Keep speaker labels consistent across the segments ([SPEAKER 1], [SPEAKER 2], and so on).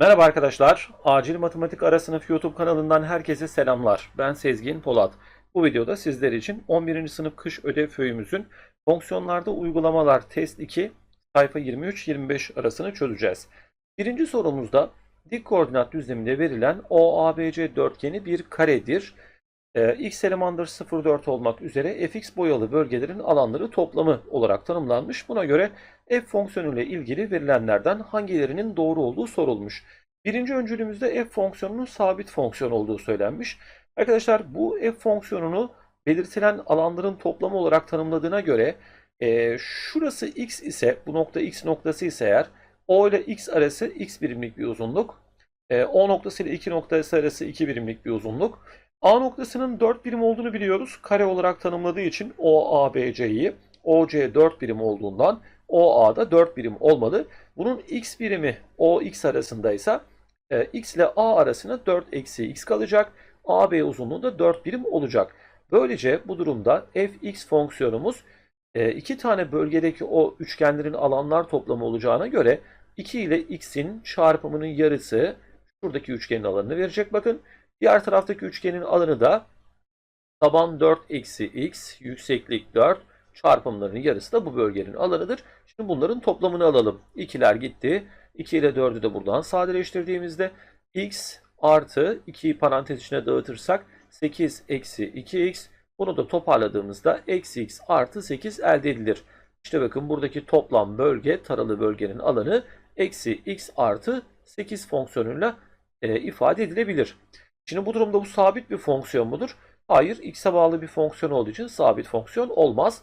[SPEAKER 1] Merhaba arkadaşlar. Acil Matematik Ara Sınıf YouTube kanalından herkese selamlar. Ben Sezgin Polat. Bu videoda sizler için 11. sınıf kış ödev föyümüzün fonksiyonlarda uygulamalar test 2 sayfa 23-25 arasını çözeceğiz. Birinci sorumuzda dik koordinat düzleminde verilen OABC dörtgeni bir karedir. Ee, X elemandır 0,4 olmak üzere fx boyalı bölgelerin alanları toplamı olarak tanımlanmış. Buna göre f fonksiyonu ile ilgili verilenlerden hangilerinin doğru olduğu sorulmuş. Birinci öncülümüzde f fonksiyonunun sabit fonksiyon olduğu söylenmiş. Arkadaşlar bu f fonksiyonunu belirtilen alanların toplamı olarak tanımladığına göre e, şurası x ise bu nokta x noktası ise eğer o ile x arası x birimlik bir uzunluk. E, o noktası ile 2 noktası arası 2 birimlik bir uzunluk. A noktasının 4 birim olduğunu biliyoruz. Kare olarak tanımladığı için OABC'yi OC 4 birim olduğundan OA'da 4 birim olmalı. Bunun x birimi OX arasındaysa e, x ile A arasına 4 eksi x kalacak. AB uzunluğu da 4 birim olacak. Böylece bu durumda fx fonksiyonumuz e, iki tane bölgedeki o üçgenlerin alanlar toplamı olacağına göre 2 ile x'in çarpımının yarısı şuradaki üçgenin alanını verecek. Bakın diğer taraftaki üçgenin alanı da taban 4 eksi x, yükseklik 4 çarpımlarının yarısı da bu bölgenin alanıdır. Şimdi bunların toplamını alalım. 2'ler gitti. 2 ile 4'ü de buradan sadeleştirdiğimizde x artı 2'yi parantez içine dağıtırsak 8 eksi 2x bunu da toparladığımızda eksi x artı 8 elde edilir. İşte bakın buradaki toplam bölge taralı bölgenin alanı eksi x artı 8 fonksiyonuyla e, ifade edilebilir. Şimdi bu durumda bu sabit bir fonksiyon mudur? Hayır, x'e bağlı bir fonksiyon olduğu için sabit fonksiyon olmaz.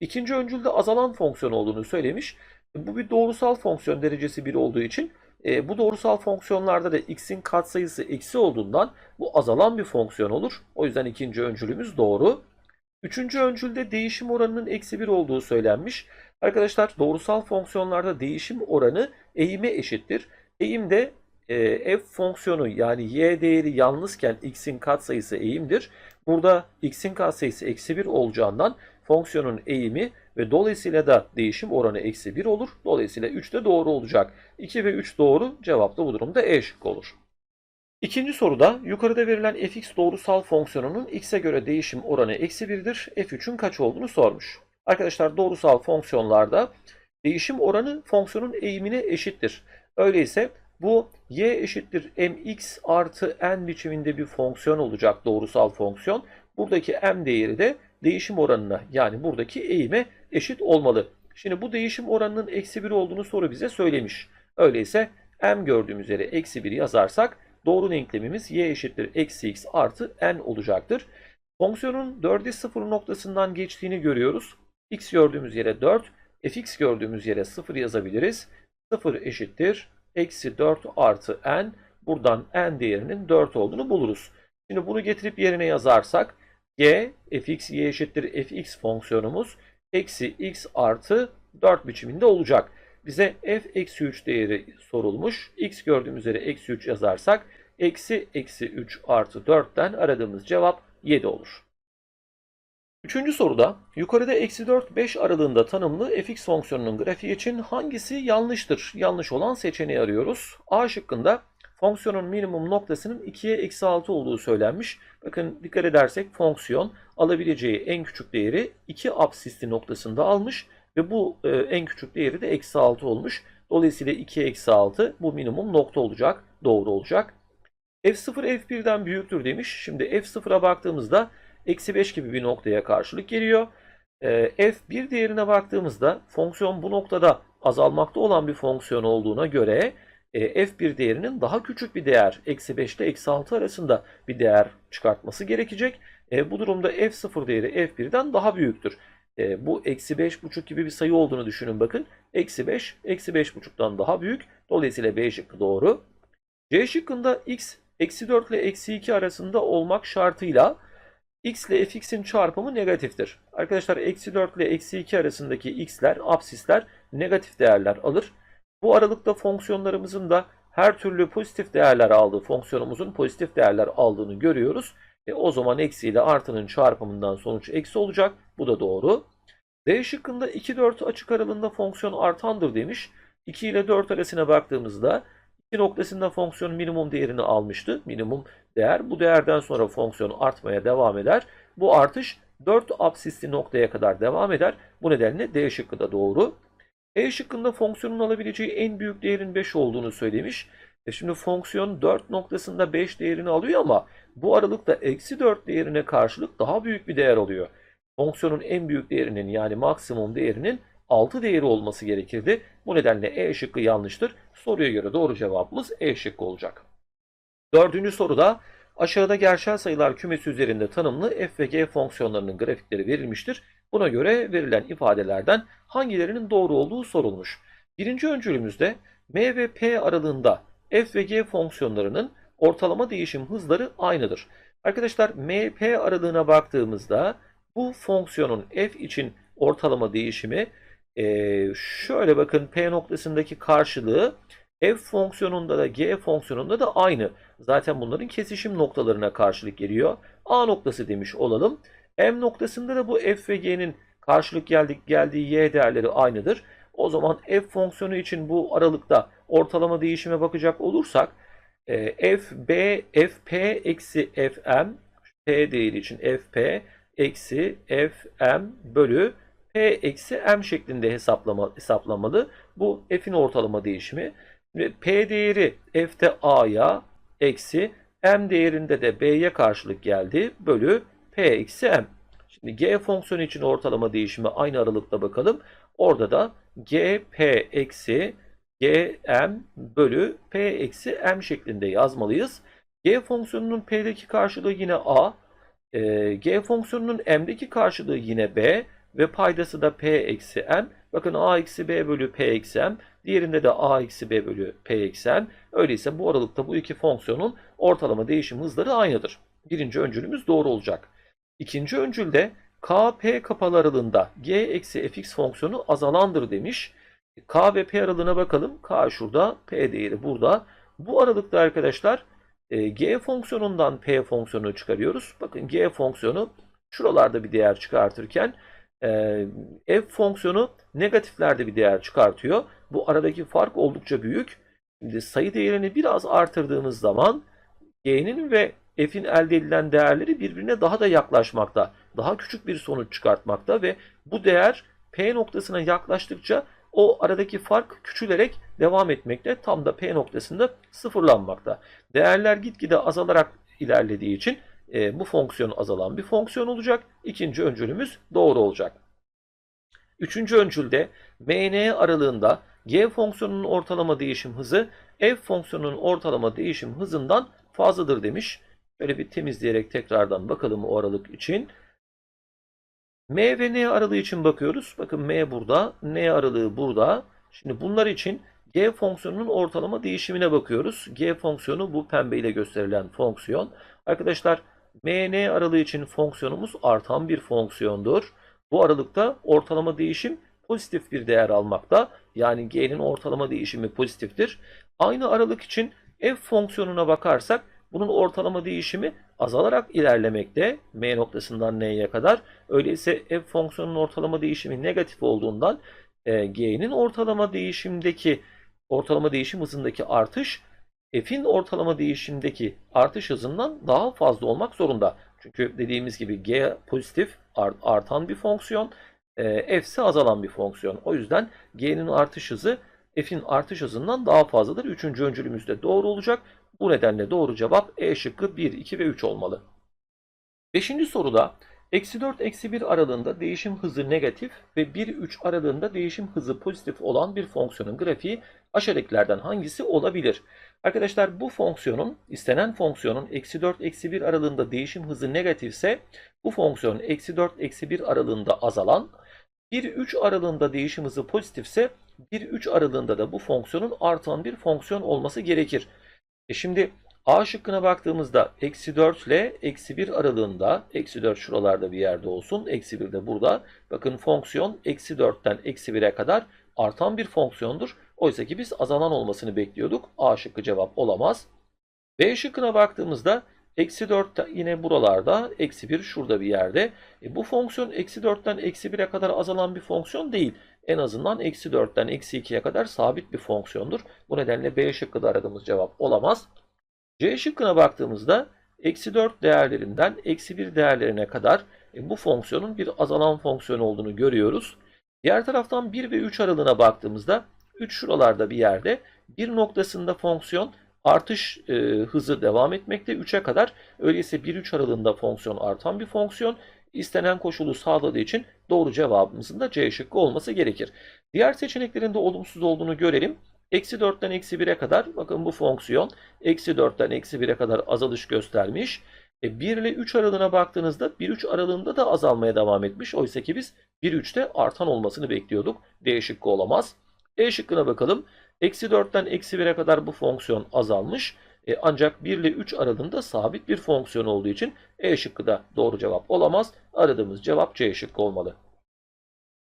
[SPEAKER 1] İkinci öncülde azalan fonksiyon olduğunu söylemiş. Bu bir doğrusal fonksiyon derecesi 1 olduğu için e, bu doğrusal fonksiyonlarda da x'in katsayısı eksi olduğundan bu azalan bir fonksiyon olur. O yüzden ikinci öncülümüz doğru. Üçüncü öncülde değişim oranının eksi 1 olduğu söylenmiş. Arkadaşlar doğrusal fonksiyonlarda değişim oranı eğime eşittir. Eğim de e, f fonksiyonu yani y değeri yalnızken x'in katsayısı eğimdir. Burada x'in katsayısı eksi 1 olacağından fonksiyonun eğimi ve dolayısıyla da değişim oranı eksi 1 olur. Dolayısıyla 3 de doğru olacak. 2 ve 3 doğru. Cevap da bu durumda E şıkkı olur. İkinci soruda yukarıda verilen fx doğrusal fonksiyonunun x'e göre değişim oranı eksi 1'dir. f3'ün kaç olduğunu sormuş. Arkadaşlar doğrusal fonksiyonlarda değişim oranı fonksiyonun eğimine eşittir. Öyleyse bu y eşittir mx artı n biçiminde bir fonksiyon olacak doğrusal fonksiyon. Buradaki m değeri de değişim oranına yani buradaki eğime eşit olmalı. Şimdi bu değişim oranının eksi 1 olduğunu soru bize söylemiş. Öyleyse m gördüğümüz yere eksi 1 yazarsak doğru denklemimiz y eşittir eksi x artı n olacaktır. Fonksiyonun 4'e 0 noktasından geçtiğini görüyoruz. x gördüğümüz yere 4, fx gördüğümüz yere 0 yazabiliriz. 0 eşittir eksi 4 artı n. Buradan n değerinin 4 olduğunu buluruz. Şimdi bunu getirip yerine yazarsak y fx y eşittir fx fonksiyonumuz eksi x artı 4 biçiminde olacak. Bize f eksi 3 değeri sorulmuş. x gördüğümüz üzere eksi 3 yazarsak eksi eksi 3 artı 4'ten aradığımız cevap 7 olur. Üçüncü soruda yukarıda eksi 4 5 aralığında tanımlı fx fonksiyonunun grafiği için hangisi yanlıştır? Yanlış olan seçeneği arıyoruz. A şıkkında fonksiyonun minimum noktasının 2'ye eksi 6 olduğu söylenmiş. Bakın dikkat edersek fonksiyon alabileceği en küçük değeri 2 absisli noktasında almış ve bu e, en küçük değeri de eksi 6 olmuş. Dolayısıyla 2 eksi 6 bu minimum nokta olacak. Doğru olacak. F0 F1'den büyüktür demiş. Şimdi F0'a baktığımızda eksi 5 gibi bir noktaya karşılık geliyor. E, F1 değerine baktığımızda fonksiyon bu noktada azalmakta olan bir fonksiyon olduğuna göre e, F1 değerinin daha küçük bir değer eksi 5 ile eksi 6 arasında bir değer çıkartması gerekecek. E, bu durumda F0 değeri F1'den daha büyüktür. E, bu eksi 5,5 gibi bir sayı olduğunu düşünün bakın. Eksi 5, eksi 5,5'tan daha büyük. Dolayısıyla B şıkkı doğru. C şıkkında x eksi 4 ile eksi 2 arasında olmak şartıyla x ile fx'in çarpımı negatiftir. Arkadaşlar eksi 4 ile eksi 2 arasındaki x'ler, absisler negatif değerler alır. Bu aralıkta fonksiyonlarımızın da her türlü pozitif değerler aldığı, fonksiyonumuzun pozitif değerler aldığını görüyoruz. E, o zaman eksi ile artının çarpımından sonuç eksi olacak. Bu da doğru. D şıkkında 2-4 açık aralığında fonksiyon artandır demiş. 2 ile 4 arasına baktığımızda 2 noktasında fonksiyon minimum değerini almıştı. Minimum değer. Bu değerden sonra fonksiyon artmaya devam eder. Bu artış 4 absisli noktaya kadar devam eder. Bu nedenle D şıkkı da doğru. E şıkkında fonksiyonun alabileceği en büyük değerin 5 olduğunu söylemiş. E şimdi fonksiyon 4 noktasında 5 değerini alıyor ama bu aralıkta eksi 4 değerine karşılık daha büyük bir değer alıyor. Fonksiyonun en büyük değerinin yani maksimum değerinin 6 değeri olması gerekirdi. Bu nedenle E şıkkı yanlıştır. Soruya göre doğru cevabımız E şıkkı olacak. Dördüncü soruda aşağıda gerçel sayılar kümesi üzerinde tanımlı f ve g fonksiyonlarının grafikleri verilmiştir. Buna göre verilen ifadelerden hangilerinin doğru olduğu sorulmuş. Birinci öncülümüzde m ve p aralığında f ve g fonksiyonlarının ortalama değişim hızları aynıdır. Arkadaşlar m p aralığına baktığımızda bu fonksiyonun f için ortalama değişimi ee, şöyle bakın p noktasındaki karşılığı f fonksiyonunda da g fonksiyonunda da aynı. Zaten bunların kesişim noktalarına karşılık geliyor. A noktası demiş olalım. M noktasında da bu f ve g'nin karşılık geldik, geldiği y değerleri aynıdır. O zaman f fonksiyonu için bu aralıkta ortalama değişime bakacak olursak e, f b f p eksi f m p değeri için f p eksi f m bölü p eksi m şeklinde hesaplama, hesaplamalı. Bu f'in ortalama değişimi. Ve p değeri f'te a'ya eksi m değerinde de b'ye karşılık geldi. Bölü p eksi m. Şimdi g fonksiyonu için ortalama değişimi aynı aralıkta bakalım. Orada da g p eksi g m bölü p eksi m şeklinde yazmalıyız. g fonksiyonunun p'deki karşılığı yine a. E, g fonksiyonunun m'deki karşılığı yine b ve paydası da p eksi m. Bakın a eksi b bölü p eksi m. Diğerinde de a eksi b bölü p eksi m. Öyleyse bu aralıkta bu iki fonksiyonun ortalama değişim hızları aynıdır. Birinci öncülümüz doğru olacak. İkinci öncülde k p kapalı aralığında g eksi fx fonksiyonu azalandır demiş. K ve P aralığına bakalım. K şurada, P değeri burada. Bu aralıkta arkadaşlar e, G fonksiyonundan P fonksiyonunu çıkarıyoruz. Bakın G fonksiyonu şuralarda bir değer çıkartırken e, F fonksiyonu negatiflerde bir değer çıkartıyor. Bu aradaki fark oldukça büyük. Şimdi sayı değerini biraz artırdığımız zaman G'nin ve F'in elde edilen değerleri birbirine daha da yaklaşmakta. Daha küçük bir sonuç çıkartmakta ve bu değer P noktasına yaklaştıkça o aradaki fark küçülerek devam etmekte. Tam da P noktasında sıfırlanmakta. Değerler gitgide azalarak ilerlediği için e, bu fonksiyon azalan bir fonksiyon olacak. İkinci öncülümüz doğru olacak. Üçüncü öncülde MN aralığında G fonksiyonunun ortalama değişim hızı F fonksiyonunun ortalama değişim hızından fazladır demiş. Böyle bir temizleyerek tekrardan bakalım o aralık için. M ve N aralığı için bakıyoruz. Bakın M burada, N aralığı burada. Şimdi bunlar için G fonksiyonunun ortalama değişimine bakıyoruz. G fonksiyonu bu pembe ile gösterilen fonksiyon. Arkadaşlar M, N aralığı için fonksiyonumuz artan bir fonksiyondur. Bu aralıkta ortalama değişim pozitif bir değer almakta. Yani G'nin ortalama değişimi pozitiftir. Aynı aralık için F fonksiyonuna bakarsak bunun ortalama değişimi azalarak ilerlemekte m noktasından n'ye kadar. Öyleyse f fonksiyonunun ortalama değişimi negatif olduğundan e, g'nin ortalama değişimdeki ortalama değişim hızındaki artış f'in ortalama değişimdeki artış hızından daha fazla olmak zorunda. Çünkü dediğimiz gibi g pozitif artan bir fonksiyon, e, f ise azalan bir fonksiyon. O yüzden g'nin artış hızı f'in artış hızından daha fazladır. Üçüncü öncülümüz de doğru olacak. Bu nedenle doğru cevap E şıkkı 1, 2 ve 3 olmalı. Beşinci soruda eksi 4 eksi 1 aralığında değişim hızı negatif ve 1-3 aralığında değişim hızı pozitif olan bir fonksiyonun grafiği aşağıdakilerden hangisi olabilir? Arkadaşlar bu fonksiyonun istenen fonksiyonun eksi 4 eksi 1 aralığında değişim hızı negatifse bu fonksiyon eksi 4 eksi 1 aralığında azalan 1-3 aralığında değişim hızı pozitifse 1-3 aralığında da bu fonksiyonun artan bir fonksiyon olması gerekir. E şimdi A şıkkına baktığımızda eksi 4 ile eksi 1 aralığında eksi 4 şuralarda bir yerde olsun. Eksi 1 de burada. Bakın fonksiyon eksi 4'ten eksi 1'e kadar artan bir fonksiyondur. Oysa ki biz azalan olmasını bekliyorduk. A şıkkı cevap olamaz. B şıkkına baktığımızda eksi 4 yine buralarda eksi 1 şurada bir yerde. E bu fonksiyon eksi 4'ten eksi 1'e kadar azalan bir fonksiyon değil. en azından eksi 4'ten eksi 2'ye kadar sabit bir fonksiyondur. Bu nedenle B şıkkı da aradığımız cevap olamaz. C şıkkına baktığımızda eksi 4 değerlerinden eksi 1 değerlerine kadar e, bu fonksiyonun bir azalan fonksiyon olduğunu görüyoruz. Diğer taraftan 1 ve 3 aralığına baktığımızda 3 şuralarda bir yerde bir noktasında fonksiyon artış e, hızı devam etmekte 3'e kadar. Öyleyse 1-3 aralığında fonksiyon artan bir fonksiyon. İstenen koşulu sağladığı için doğru cevabımızın da C şıkkı olması gerekir. Diğer seçeneklerin de olumsuz olduğunu görelim. Eksi 4'ten eksi 1'e kadar bakın bu fonksiyon eksi 4'ten eksi 1'e kadar azalış göstermiş. E, 1 ile 3 aralığına baktığınızda 1-3 aralığında da azalmaya devam etmiş. Oysa ki biz 1-3'te artan olmasını bekliyorduk. D şıkkı olamaz. E şıkkına bakalım. Eksi 4'ten eksi 1'e kadar bu fonksiyon azalmış. E, ancak 1 ile 3 aralığında sabit bir fonksiyon olduğu için E şıkkı da doğru cevap olamaz. Aradığımız cevap C şıkkı olmalı.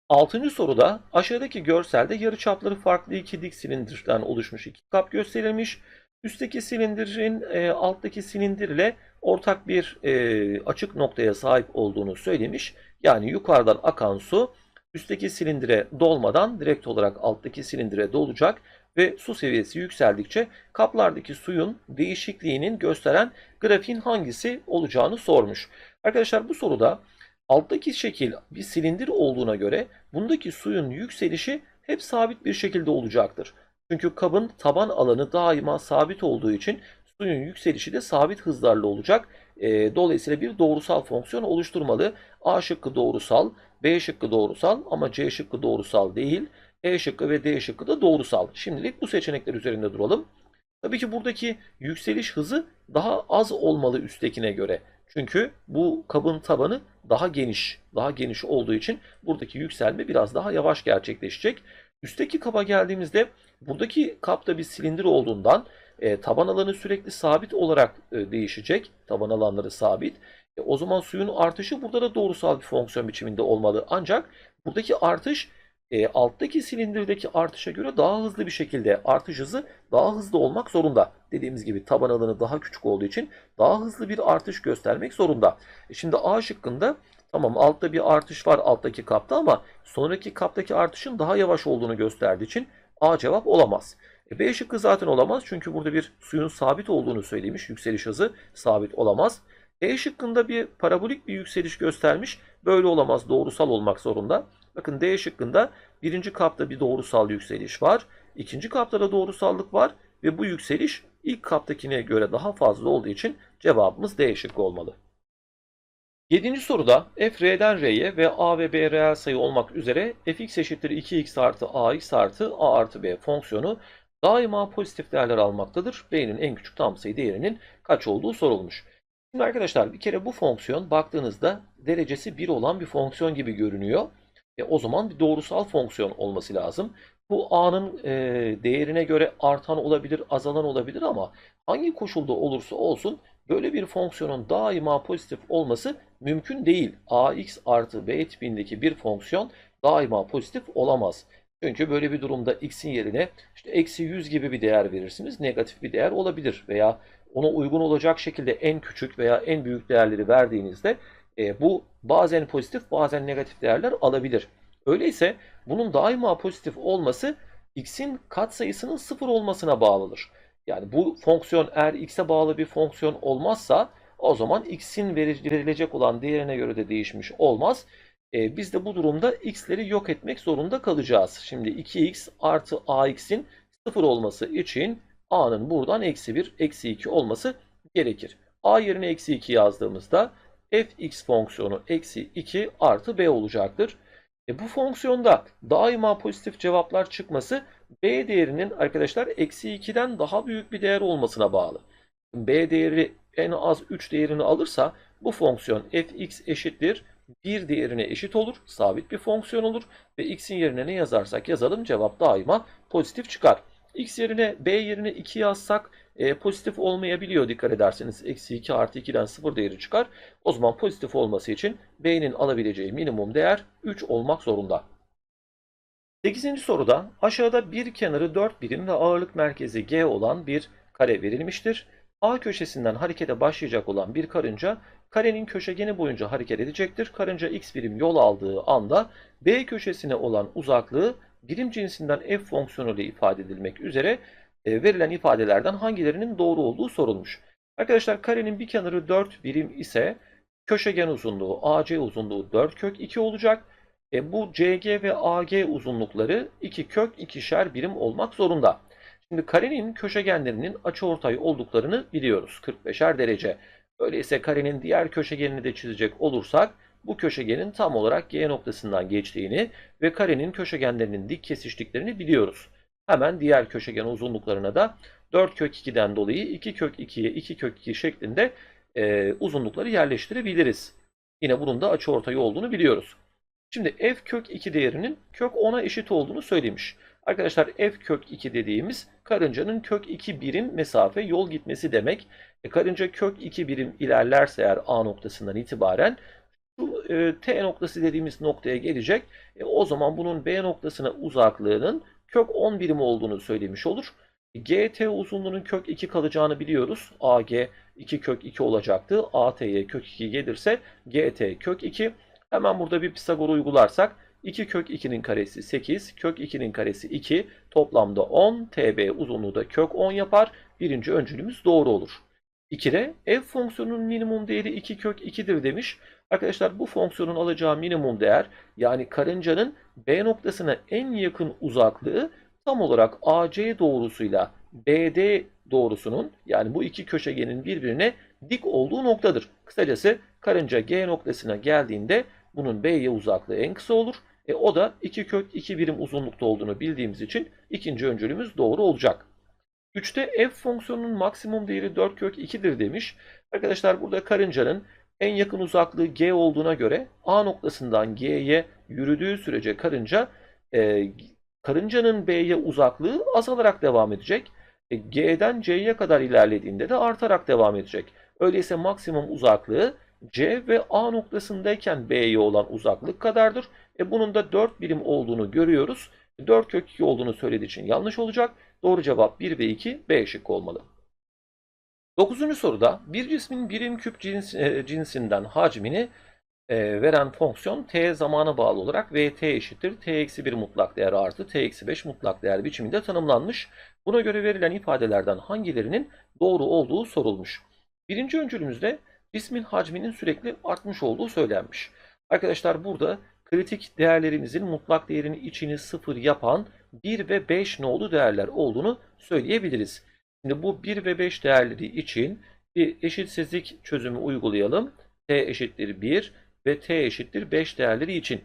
[SPEAKER 1] Altıncı soruda aşağıdaki görselde yarıçapları farklı iki dik silindirden oluşmuş iki kap gösterilmiş. Üstteki silindirin e, alttaki silindir ile ortak bir e, açık noktaya sahip olduğunu söylemiş. Yani yukarıdan akan su üstteki silindire dolmadan direkt olarak alttaki silindire dolacak ve su seviyesi yükseldikçe kaplardaki suyun değişikliğinin gösteren grafiğin hangisi olacağını sormuş. Arkadaşlar bu soruda alttaki şekil bir silindir olduğuna göre bundaki suyun yükselişi hep sabit bir şekilde olacaktır. Çünkü kabın taban alanı daima sabit olduğu için suyun yükselişi de sabit hızlarla olacak. E, dolayısıyla bir doğrusal fonksiyon oluşturmalı. A şıkkı doğrusal, B şıkkı doğrusal ama C şıkkı doğrusal değil. E şıkkı ve D şıkkı da doğrusal. Şimdilik bu seçenekler üzerinde duralım. Tabii ki buradaki yükseliş hızı daha az olmalı üsttekine göre. Çünkü bu kabın tabanı daha geniş, daha geniş olduğu için buradaki yükselme biraz daha yavaş gerçekleşecek. Üstteki kaba geldiğimizde buradaki kapta bir silindir olduğundan e, taban alanı sürekli sabit olarak e, değişecek. Taban alanları sabit. E, o zaman suyun artışı burada da doğrusal bir fonksiyon biçiminde olmalı. Ancak buradaki artış e, alttaki silindirdeki artışa göre daha hızlı bir şekilde artış hızı daha hızlı olmak zorunda. Dediğimiz gibi taban alanı daha küçük olduğu için daha hızlı bir artış göstermek zorunda. E, şimdi A şıkkında tamam altta bir artış var alttaki kapta ama sonraki kaptaki artışın daha yavaş olduğunu gösterdiği için A cevap olamaz. E, B şıkkı zaten olamaz çünkü burada bir suyun sabit olduğunu söylemiş. Yükseliş hızı sabit olamaz. E şıkkında bir parabolik bir yükseliş göstermiş. Böyle olamaz. Doğrusal olmak zorunda. Bakın D şıkkında birinci kapta bir doğrusal yükseliş var. İkinci kapta da doğrusallık var. Ve bu yükseliş ilk kaptakine göre daha fazla olduğu için cevabımız D şıkkı olmalı. Yedinci soruda f r'den r'ye ve a ve b reel sayı olmak üzere fx eşittir 2x artı ax artı a artı b fonksiyonu daima pozitif değerler almaktadır. b'nin en küçük tam sayı değerinin kaç olduğu sorulmuş. Şimdi arkadaşlar bir kere bu fonksiyon baktığınızda derecesi 1 olan bir fonksiyon gibi görünüyor. E, o zaman bir doğrusal fonksiyon olması lazım. Bu a'nın e, değerine göre artan olabilir, azalan olabilir ama hangi koşulda olursa olsun böyle bir fonksiyonun daima pozitif olması mümkün değil. ax artı b tipindeki bir fonksiyon daima pozitif olamaz. Çünkü böyle bir durumda x'in yerine işte eksi 100 gibi bir değer verirsiniz. Negatif bir değer olabilir veya ona uygun olacak şekilde en küçük veya en büyük değerleri verdiğinizde e, bu bazen pozitif bazen negatif değerler alabilir. Öyleyse bunun daima pozitif olması x'in katsayısının sıfır olmasına bağlıdır. Yani bu fonksiyon eğer x'e bağlı bir fonksiyon olmazsa o zaman x'in verilecek olan değerine göre de değişmiş olmaz. E, biz de bu durumda x'leri yok etmek zorunda kalacağız. Şimdi 2x artı ax'in sıfır olması için a'nın buradan eksi 1, eksi 2 olması gerekir. a yerine eksi 2 yazdığımızda fx fonksiyonu eksi 2 artı b olacaktır. E bu fonksiyonda daima pozitif cevaplar çıkması b değerinin arkadaşlar eksi 2'den daha büyük bir değer olmasına bağlı. b değeri en az 3 değerini alırsa bu fonksiyon fx eşittir 1 değerine eşit olur. Sabit bir fonksiyon olur. Ve x'in yerine ne yazarsak yazalım cevap daima pozitif çıkar. X yerine b yerine 2 yazsak e, pozitif olmayabiliyor dikkat ederseniz. Eksi 2 artı 2'den 0 değeri çıkar. O zaman pozitif olması için b'nin alabileceği minimum değer 3 olmak zorunda. 8. soruda aşağıda bir kenarı 4 birim ve ağırlık merkezi g olan bir kare verilmiştir. A köşesinden harekete başlayacak olan bir karınca karenin köşegeni boyunca hareket edecektir. Karınca x birim yol aldığı anda B köşesine olan uzaklığı birim cinsinden f fonksiyonu ile ifade edilmek üzere e, verilen ifadelerden hangilerinin doğru olduğu sorulmuş. Arkadaşlar karenin bir kenarı 4 birim ise köşegen uzunluğu AC uzunluğu 4 kök 2 olacak. E, bu CG ve AG uzunlukları 2 kök 2'şer birim olmak zorunda. Şimdi karenin köşegenlerinin açıortay olduklarını biliyoruz. 45'er derece. Öyleyse karenin diğer köşegenini de çizecek olursak bu köşegenin tam olarak G noktasından geçtiğini ve karenin köşegenlerinin dik kesiştiklerini biliyoruz. Hemen diğer köşegen uzunluklarına da 4 kök 2'den dolayı 2 kök 2'ye 2 kök 2 şeklinde e, uzunlukları yerleştirebiliriz. Yine bunun da açıortay olduğunu biliyoruz. Şimdi f kök 2 değerinin kök 10'a eşit olduğunu söylemiş. Arkadaşlar f kök 2 dediğimiz karıncanın kök 2 birim mesafe yol gitmesi demek. E, karınca kök 2 birim ilerlerse eğer A noktasından itibaren şu e, T noktası dediğimiz noktaya gelecek. E, o zaman bunun B noktasına uzaklığının kök 10 birim olduğunu söylemiş olur. GT uzunluğunun kök 2 kalacağını biliyoruz. AG 2 kök 2 olacaktı. AT'ye kök 2 gelirse GT kök 2. Hemen burada bir Pisagor uygularsak 2 kök 2'nin karesi 8, kök 2'nin karesi 2, toplamda 10, TB uzunluğu da kök 10 yapar. Birinci öncülümüz doğru olur. 2'de f fonksiyonunun minimum değeri 2 kök 2'dir demiş. Arkadaşlar bu fonksiyonun alacağı minimum değer yani karıncanın B noktasına en yakın uzaklığı tam olarak AC doğrusuyla BD doğrusunun yani bu iki köşegenin birbirine dik olduğu noktadır. Kısacası karınca G noktasına geldiğinde bunun B'ye uzaklığı en kısa olur. E, o da 2 kök 2 birim uzunlukta olduğunu bildiğimiz için ikinci öncülümüz doğru olacak. 3'te f fonksiyonunun maksimum değeri 4 kök 2'dir demiş. Arkadaşlar burada karıncanın en yakın uzaklığı G olduğuna göre A noktasından G'ye yürüdüğü sürece karınca e, karıncanın B'ye uzaklığı azalarak devam edecek. E, G'den C'ye kadar ilerlediğinde de artarak devam edecek. Öyleyse maksimum uzaklığı C ve A noktasındayken B'ye olan uzaklık kadardır. E bunun da 4 birim olduğunu görüyoruz. 4 kök 2 olduğunu söylediği için yanlış olacak. Doğru cevap 1 ve 2 B şıkkı olmalı. 9. soruda bir cismin birim küp cins, e, cinsinden hacmini e, veren fonksiyon t zamana bağlı olarak vt eşittir t eksi 1 mutlak değer artı t eksi 5 mutlak değer biçiminde tanımlanmış. Buna göre verilen ifadelerden hangilerinin doğru olduğu sorulmuş. Birinci öncülümüzde cismin hacminin sürekli artmış olduğu söylenmiş. Arkadaşlar burada kritik değerlerimizin mutlak değerinin içini sıfır yapan 1 ve 5 nolu değerler olduğunu söyleyebiliriz. Şimdi bu 1 ve 5 değerleri için bir eşitsizlik çözümü uygulayalım. t eşittir 1 ve t eşittir 5 değerleri için.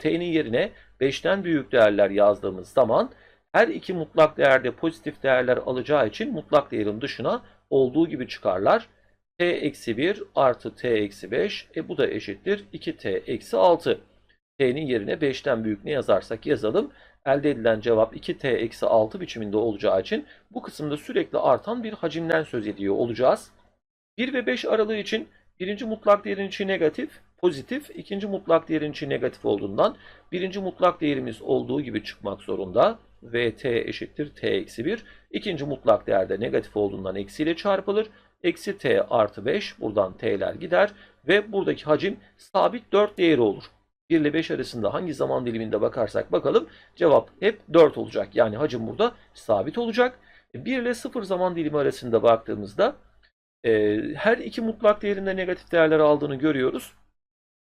[SPEAKER 1] t'nin yerine 5'ten büyük değerler yazdığımız zaman her iki mutlak değerde pozitif değerler alacağı için mutlak değerin dışına olduğu gibi çıkarlar. t eksi 1 artı t eksi 5 e bu da eşittir 2t eksi 6. t'nin yerine 5'ten büyük ne yazarsak yazalım. Elde edilen cevap 2t eksi 6 biçiminde olacağı için bu kısımda sürekli artan bir hacimden söz ediyor olacağız. 1 ve 5 aralığı için birinci mutlak değerin içi negatif, pozitif, ikinci mutlak değerin içi negatif olduğundan birinci mutlak değerimiz olduğu gibi çıkmak zorunda. Vt eşittir t eksi 1. İkinci mutlak değerde negatif olduğundan eksiyle çarpılır. Eksi t artı 5 buradan t'ler gider ve buradaki hacim sabit 4 değeri olur. 1 ile 5 arasında hangi zaman diliminde bakarsak bakalım cevap hep 4 olacak. Yani hacim burada sabit olacak. 1 ile 0 zaman dilimi arasında baktığımızda e, her iki mutlak değerinde negatif değerler aldığını görüyoruz.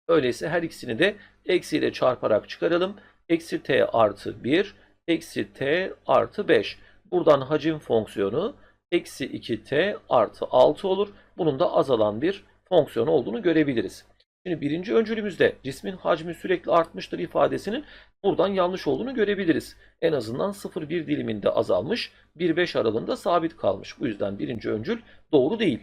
[SPEAKER 1] Öyleyse her ikisini de eksiyle çarparak çıkaralım. Eksi t artı 1, eksi t artı 5. Buradan hacim fonksiyonu eksi 2t artı 6 olur. Bunun da azalan bir fonksiyon olduğunu görebiliriz. Şimdi birinci öncülümüzde cismin hacmi sürekli artmıştır ifadesinin buradan yanlış olduğunu görebiliriz. En azından 0-1 diliminde azalmış, 1-5 aralığında sabit kalmış. Bu yüzden birinci öncül doğru değil.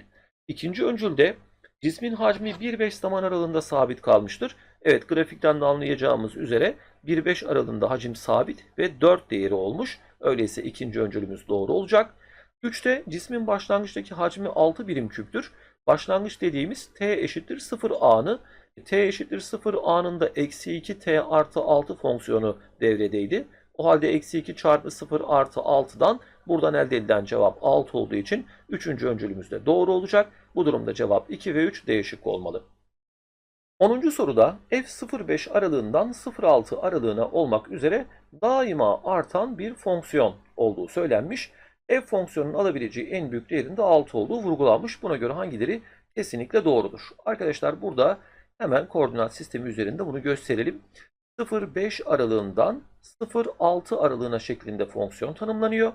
[SPEAKER 1] İkinci öncülde cismin hacmi 1-5 zaman aralığında sabit kalmıştır. Evet grafikten de anlayacağımız üzere 1-5 aralığında hacim sabit ve 4 değeri olmuş. Öyleyse ikinci öncülümüz doğru olacak. 3'te cismin başlangıçtaki hacmi 6 birim küptür. Başlangıç dediğimiz t eşittir 0 anı. t eşittir 0 anında eksi 2 t artı 6 fonksiyonu devredeydi. O halde eksi 2 çarpı 0 artı 6'dan buradan elde edilen cevap 6 olduğu için 3. öncülümüz de doğru olacak. Bu durumda cevap 2 ve 3 D şıkkı olmalı. 10. soruda f0,5 aralığından 0,6 aralığına olmak üzere daima artan bir fonksiyon olduğu söylenmiş. F fonksiyonunun alabileceği en büyük değerinde 6 olduğu vurgulanmış. Buna göre hangileri kesinlikle doğrudur? Arkadaşlar burada hemen koordinat sistemi üzerinde bunu gösterelim. 0,5 aralığından 0,6 aralığına şeklinde fonksiyon tanımlanıyor.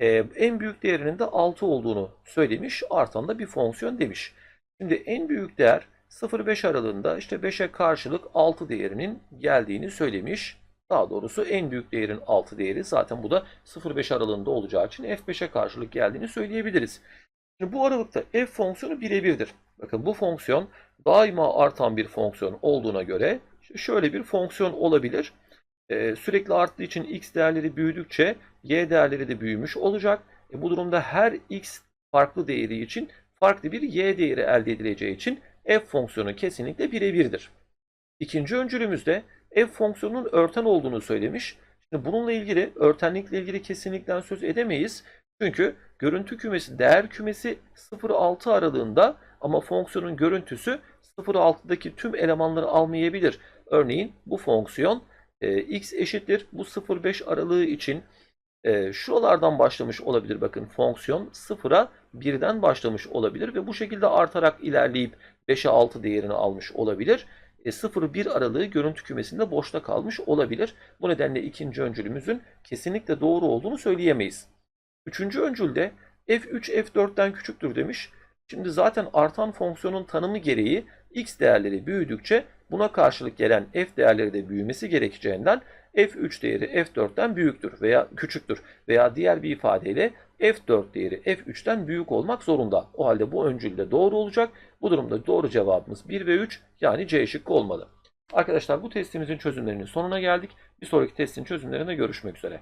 [SPEAKER 1] Ee, en büyük değerinin de 6 olduğunu söylemiş. Artan da bir fonksiyon demiş. Şimdi en büyük değer 0,5 aralığında işte 5'e karşılık 6 değerinin geldiğini söylemiş. Daha doğrusu en büyük değerin 6 değeri zaten bu da 0,5 aralığında olacağı için f5'e karşılık geldiğini söyleyebiliriz. Şimdi bu aralıkta f fonksiyonu birebirdir. Bakın bu fonksiyon daima artan bir fonksiyon olduğuna göre şöyle bir fonksiyon olabilir. Ee, sürekli arttığı için x değerleri büyüdükçe y değerleri de büyümüş olacak. E, bu durumda her x farklı değeri için farklı bir y değeri elde edileceği için f fonksiyonu kesinlikle birebirdir. İkinci öncülümüzde f fonksiyonunun örten olduğunu söylemiş. Şimdi bununla ilgili örtenlikle ilgili kesinlikle söz edemeyiz. Çünkü görüntü kümesi değer kümesi 0-6 aralığında ama fonksiyonun görüntüsü 0-6'daki tüm elemanları almayabilir. Örneğin bu fonksiyon e, x eşittir bu 0-5 aralığı için e, şuralardan başlamış olabilir. Bakın fonksiyon 0'a 1'den başlamış olabilir ve bu şekilde artarak ilerleyip 5'e 6 değerini almış olabilir. E, 0-1 aralığı görüntü kümesinde boşta kalmış olabilir. Bu nedenle ikinci öncülümüzün kesinlikle doğru olduğunu söyleyemeyiz. Üçüncü öncülde f3 f4'ten küçüktür demiş. Şimdi zaten artan fonksiyonun tanımı gereği x değerleri büyüdükçe buna karşılık gelen f değerleri de büyümesi gerekeceğinden f3 değeri f4'ten büyüktür veya küçüktür veya diğer bir ifadeyle f4 değeri f3'ten büyük olmak zorunda. O halde bu öncül de doğru olacak. Bu durumda doğru cevabımız 1 ve 3 yani C şıkkı olmalı. Arkadaşlar bu testimizin çözümlerinin sonuna geldik. Bir sonraki testin çözümlerinde görüşmek üzere.